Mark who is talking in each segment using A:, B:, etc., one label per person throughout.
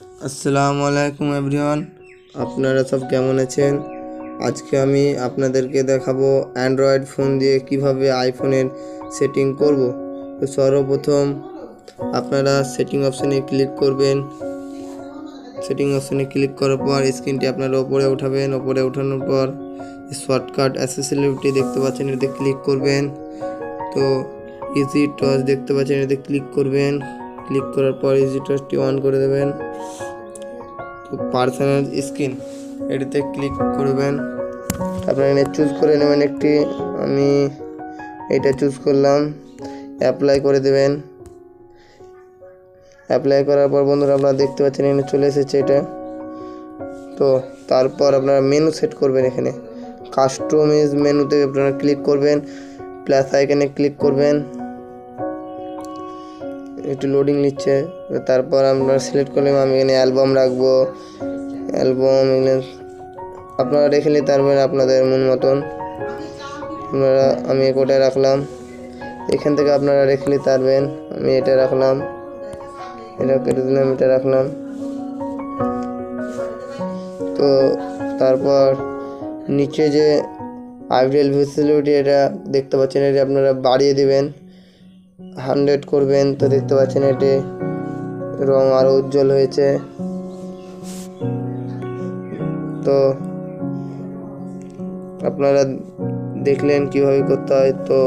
A: আসসালামু আলাইকুম এভরিওয়ান। আপনারা সব কেমন আছেন? আজকে আমি আপনাদেরকে দেখাবো অ্যান্ড্রয়েড ফোন দিয়ে কীভাবে আইফোনের সেটিং করব। তো সর্বপ্রথম আপনারা সেটিং অপশানে ক্লিক করবেন। সেটিং অপশানে ক্লিক করার পর স্ক্রিনটি আপনারা ওপরে উঠাবেন। ওপরে ওঠানোর পর শর্টকাট অ্যাসেসিবিলিটি দেখতে পাচ্ছেন এতে ক্লিক করবেন। তো ইজি টচ দেখতে পাচ্ছেন এতে ক্লিক করবেন। ক্লিক করার পর ইজি টচটি অন করে দেবেন। পার্সোনাল স্ক্রিন এটিতে ক্লিক করবেন। আপনারা এখানে চুজ করে নেবেন একটি, আমি এটা চুজ করলাম অ্যাপ্লাই করে দেবেন। অ্যাপ্লাই করার পর বন্ধুরা আপনারা দেখতে পাচ্ছেন এখানে চলে এসেছে এটা। তো তারপর আপনারা মেনু সেট করবেন এখানে। কাস্টমাইজ মেনুতে আপনারা ক্লিক করবেন প্লাস আইকনে ক্লিক করবেন। একটু লোডিং নিচ্ছে। তারপর আমরা সিলেক্ট করলাম, আমি এখানে অ্যালবাম রাখব। অ্যালবাম এখানে আপনারা রেখে নিতে পারবেন আপনাদের মন মতন। আপনারা আমি কোটায় রাখলাম। এখান থেকে আপনারা রেখে নিতে পারবেন, আমি এটা রাখলাম। এটা কেটে দিলাম, এটা রাখলাম। তো তারপর নিচে যে আইডিয়াল ফেসিলিটি এটা দেখতে পাচ্ছেন, এটা আপনারা বাড়িয়ে দিবেন। হান্ড্রেড করবেন তো দেখতে পাচ্ছেন এটি রং আরও উজ্জ্বল হয়েছে। তো আপনারা দেখলেন কীভাবে করতে হয়, তো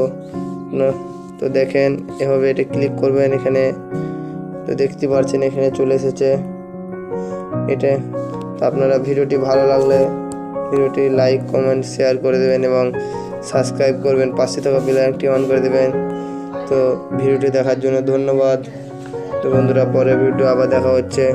A: তো দেখেন, এভাবে এটা ক্লিক করবেন এখানে। তো দেখতে পাচ্ছেন এখানে চলে এসেছে। এটা আপনারা ভিডিওটি ভালো লাগলে ভিডিওটি লাইক কমেন্ট শেয়ার করে দেবেন এবং সাবস্ক্রাইব করবেন। পাশে থাকা বেল আইকনটি অন করে দেবেন। তো ভিডিওটি দেখার জন্য ধন্যবাদ। তো বন্ধুরা পরে ভিডিও আবার দেখা হচ্ছে।